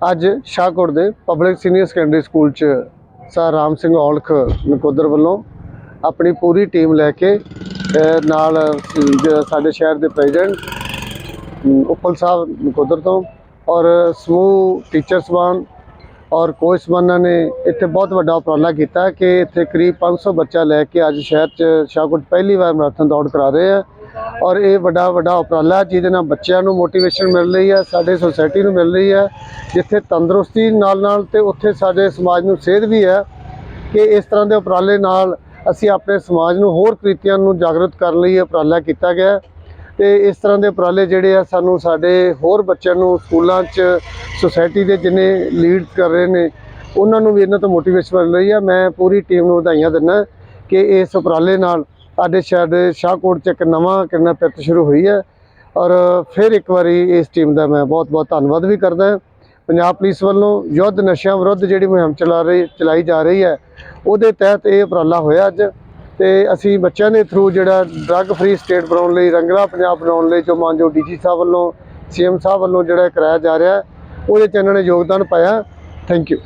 ਅੱਜ ਸ਼ਾਹਕੋਟ ਦੇ public senior secondary school ਚ ਸਰ ਰਾਮ ਸਿੰਘ ਔਲਖ ਨਕੋਦਰ ਵੱਲੋਂ ਆਪਣੀ ਪੂਰੀ ਟੀਮ ਲੈ ਕੇ ਨਾਲ ਸਾਡੇ ਸ਼ਹਿਰ ਦੇ ਪ੍ਰੈਜ਼ੀਡੈਂਟ ਅਮ, ਉੱਪਲ ਸਾਹਿਬ ਨਕੋਦਰ ਤੋਂ ਔਰ ਸਮੂਹ ਟੀਚਰ ਸਬਾਨ ਔਰ ਕੋਚ ਸਮਾਨਾਂ ਨੇ ਇੱਥੇ ਬਹੁਤ ਵੱਡਾ ਉਪਰਾਲਾ ਕੀਤਾ ਕਿ ਇੱਥੇ ਕਰੀਬ 500 ਬੱਚਾ ਲੈ ਕੇ ਅੱਜ ਸ਼ਹਿਰ ਚ ਸ਼ਾਹਕੋਟ ਪਹਿਲੀ ਵਾਰ ਮੈਰਾਥਨ ਦੌੜ ਕਰਾ ਰਹੇ ਆ। ਔਰ ਇਹ ਵੱਡਾ ਵੱਡਾ ਉਪਰਾਲਾ ਜਿਹਦੇ ਨਾਲ ਬੱਚਿਆਂ ਨੂੰ ਮੋਟੀਵੇਸ਼ਨ ਮਿਲ ਰਹੀ ਹੈ, ਸਾਡੇ ਸੋਸਾਇਟੀ ਨੂੰ ਮਿਲ ਰਹੀ ਹੈ, ਜਿੱਥੇ ਤੰਦਰੁਸਤੀ ਨਾਲ ਨਾਲ ਤੇ ਉੱਥੇ ਸਾਡੇ ਸਮਾਜ ਨੂੰ ਸੇਧ ਵੀ ਹੈ ਕਿ ਇਸ ਤਰ੍ਹਾਂ ਦੇ ਉਪਰਾਲੇ ਨਾਲ ਅਸੀਂ ਆਪਣੇ ਸਮਾਜ ਨੂੰ ਹੋਰ ਕ੍ਰਿਤੀਆਂ ਨੂੰ ਜਾਗਰੂਕ ਕਰਨ ਲਈ ਉਪਰਾਲਾ ਕੀਤਾ ਗਿਆ ਹੈ। ਤੇ ਇਸ ਤਰ੍ਹਾਂ ਦੇ ਉਪਰਾਲੇ ਜਿਹੜੇ ਆ, ਸਾਨੂੰ ਸਾਡੇ ਹੋਰ ਬੱਚਿਆਂ ਨੂੰ ਸਕੂਲਾਂ 'ਚ ਸੁਸਾਇਟੀ ਦੇ ਜਿੰਨੇ ਲੀਡ ਕਰ ਰਹੇ ਨੇ, ਉਹਨਾਂ ਨੂੰ ਵੀ ਇਹਨਾਂ ਤੋਂ ਮੋਟੀਵੇਸ਼ਨ ਮਿਲ ਰਹੀ ਹੈ ਮੈਂ ਪੂਰੀ ਟੀਮ ਨੂੰ ਵਧਾਈਆਂ ਦਿੰਦਾ ਕਿ ਇਸ ਉਪਰਾਲੇ ਨਾਲ ਸਾਡੇ ਸ਼ਹਿਰ ਦੇ ਸ਼ਾਹਕੋਟ 'ਚ ਇੱਕ ਨਵਾਂ ਕਿਰਨਾ ਪਿਰਤ ਸ਼ੁਰੂ ਹੋਈ ਹੈ। ਔਰ ਫਿਰ ਇੱਕ ਵਾਰੀ ਇਸ ਟੀਮ ਦਾ ਮੈਂ ਬਹੁਤ ਬਹੁਤ ਧੰਨਵਾਦ ਵੀ ਕਰਦਾ ਪੰਜਾਬ ਪੁਲਿਸ ਵੱਲੋਂ ਯੁੱਧ ਨਸ਼ਿਆਂ ਵਿਰੁੱਧ ਜਿਹੜੀ ਮੁਹਿੰਮ ਚਲਾ ਰਹੀ, ਚਲਾਈ ਜਾ ਰਹੀ ਹੈ, ਉਹਦੇ ਤਹਿਤ ਇਹ ਉਪਰਾਲਾ ਹੋਇਆ ਅੱਜ। ਤੇ ਅਸੀਂ ਬੱਚਿਆਂ ਦੇ ਥਰੂ ਜਿਹੜਾ ਡਰੱਗ ਫ੍ਰੀ ਸਟੇਟ ਬਣਾਉਣ ਲਈ, ਰੰਗਲਾ ਪੰਜਾਬ ਬਣਾਉਣ ਲਈ, ਜੋ ਮਾਨਯੋਗ ਡੀਜੀ ਸਾਹਿਬ ਵੱਲੋਂ ਸੀਐਮ ਸਾਹਿਬ ਵੱਲੋਂ ਜਿਹੜਾ ਕਰਾਇਆ ਜਾ ਰਿਹਾ ਉਹਦੇ 'ਚ ਇਹਨਾਂ ਨੇ ਯੋਗਦਾਨ ਪਾਇਆ। Thank you